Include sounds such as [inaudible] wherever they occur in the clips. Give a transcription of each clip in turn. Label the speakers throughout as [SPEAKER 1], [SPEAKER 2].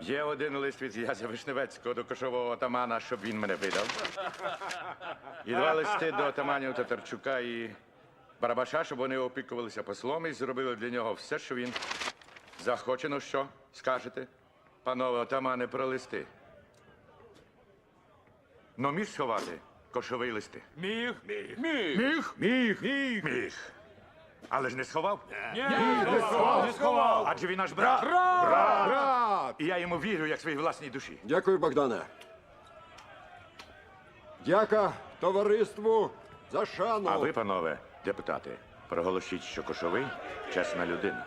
[SPEAKER 1] Є один лист від Язя Вишневецького до кошового отамана, щоб він мене видав. І два листи до отаманів Татарчука і Барабаша, щоб вони опікувалися послом і зробили для нього все, що він захоче. Ну що, скажете, панове отамане, про листи? Ну, міг сховати кошовий листи?
[SPEAKER 2] Міг? Міг.
[SPEAKER 1] Міг? Міг. Міг. Міг. Але ж не сховав?
[SPEAKER 2] Ні, не сховав.
[SPEAKER 1] Адже він наш брат.
[SPEAKER 3] Брат!
[SPEAKER 1] І я йому вірю, як своїй власній душі.
[SPEAKER 3] Дякую, Богдане. Дяка товариству за шану.
[SPEAKER 1] А ви, панове, депутати, проголосіть, що кошовий чесна людина.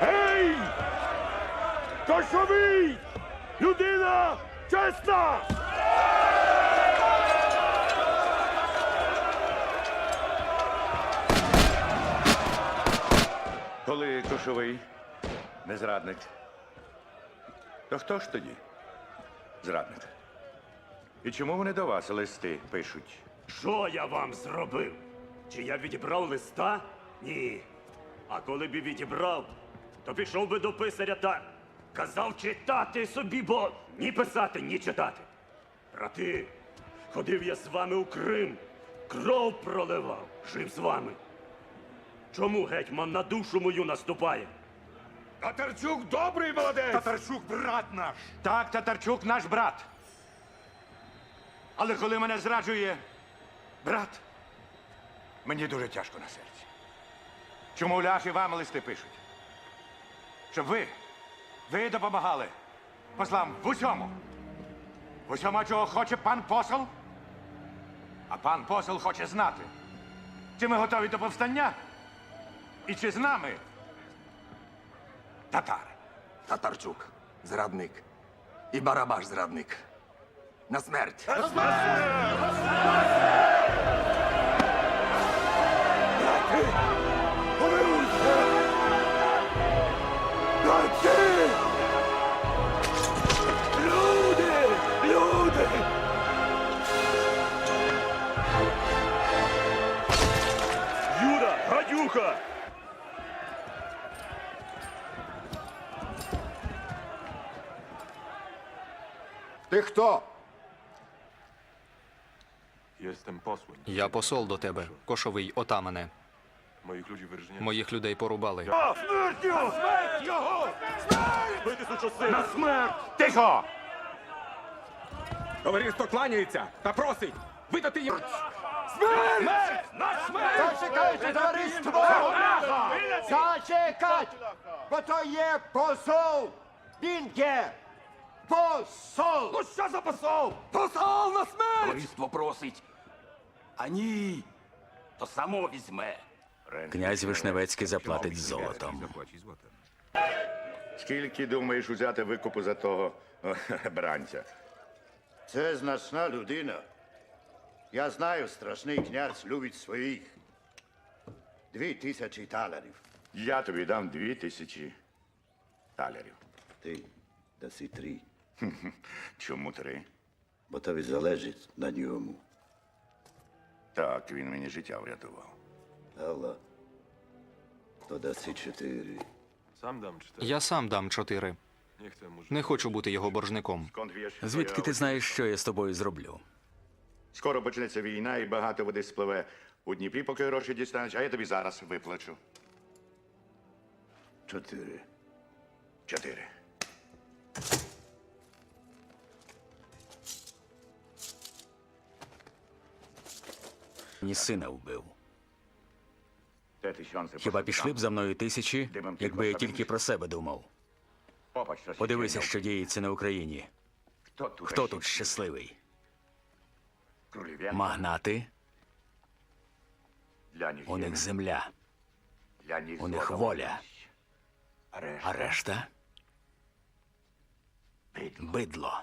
[SPEAKER 2] Гей! Кошовий! Людина чесна!
[SPEAKER 1] Кошовий не зрадник, то хто ж тоді зрадник? І чому вони до вас листи пишуть?
[SPEAKER 4] Що я вам зробив? Чи я відібрав листа? Ні. А коли б відібрав, то пішов би до писаря та казав читати собі, бо ні писати, ні читати. Брати, ходив я з вами у Крим, кров проливав, жив з вами. Чому гетьман на душу мою наступає?
[SPEAKER 2] Татарчук добрий молодець!
[SPEAKER 1] Татарчук брат наш. Так, Татарчук наш брат. Але коли мене зраджує брат, мені дуже тяжко на серці. Чому ляхи вам листи пишуть? Щоб ви, ви допомагали послам в усьому. В усьому, чого хоче пан посол. А пан посол хоче знати, чи ми готові до повстання і чи з нами татари.
[SPEAKER 5] Татарчук, зрадник. І Барабаш зрадник. На смерть.
[SPEAKER 4] Люди! Люди! Юра, гадюха!
[SPEAKER 3] Ти хто?
[SPEAKER 6] Я посол до тебе, кошовий отамане. Моїх людей порубали.
[SPEAKER 4] Смерть його! Смерть його! На смерть!
[SPEAKER 1] Тихо!
[SPEAKER 2] Товариство кланяється та просить видати їм.
[SPEAKER 4] Смерть! На смерть!
[SPEAKER 3] Зачекайте, товариство! Зачекайте! Бо то є посол! Він є посол!
[SPEAKER 4] Ну що за посол? Посол на смерть!
[SPEAKER 5] Товариство просить. А ні, то само візьме.
[SPEAKER 7] Князь Вишневецький заплатить золотом.
[SPEAKER 1] Скільки думаєш узяти викупу за того [laughs] бранця?
[SPEAKER 8] Це значна людина. Я знаю, страшний князь любить своїх. Дві тисячі талерів.
[SPEAKER 1] Я тобі дам дві тисячі талерів.
[SPEAKER 8] Ти даси три,
[SPEAKER 1] Чому три?
[SPEAKER 8] бо тобі залежить на ньому.
[SPEAKER 1] Так, він мені життя врятував.
[SPEAKER 8] Алла, то даси чотири.
[SPEAKER 9] Sam dam cztery.
[SPEAKER 6] Я сам дам чотири. Не хочу бути його боржником.
[SPEAKER 7] Звідки ти знаєш, що я з тобою зроблю?
[SPEAKER 1] Скоро почнеться війна і багато води спливе у Дніпрі, поки гроші дістанеш, а я тобі зараз виплачу.
[SPEAKER 8] Чотири.
[SPEAKER 1] Чотири.
[SPEAKER 7] Ні сина вбив. Хіба пішли б за мною тисячі, якби я тільки про себе думав? Подивися, що діється на Україні.
[SPEAKER 1] Хто тут,
[SPEAKER 7] щасливий? Магнати? У них земля, у них воля.
[SPEAKER 1] А решта
[SPEAKER 7] бидло.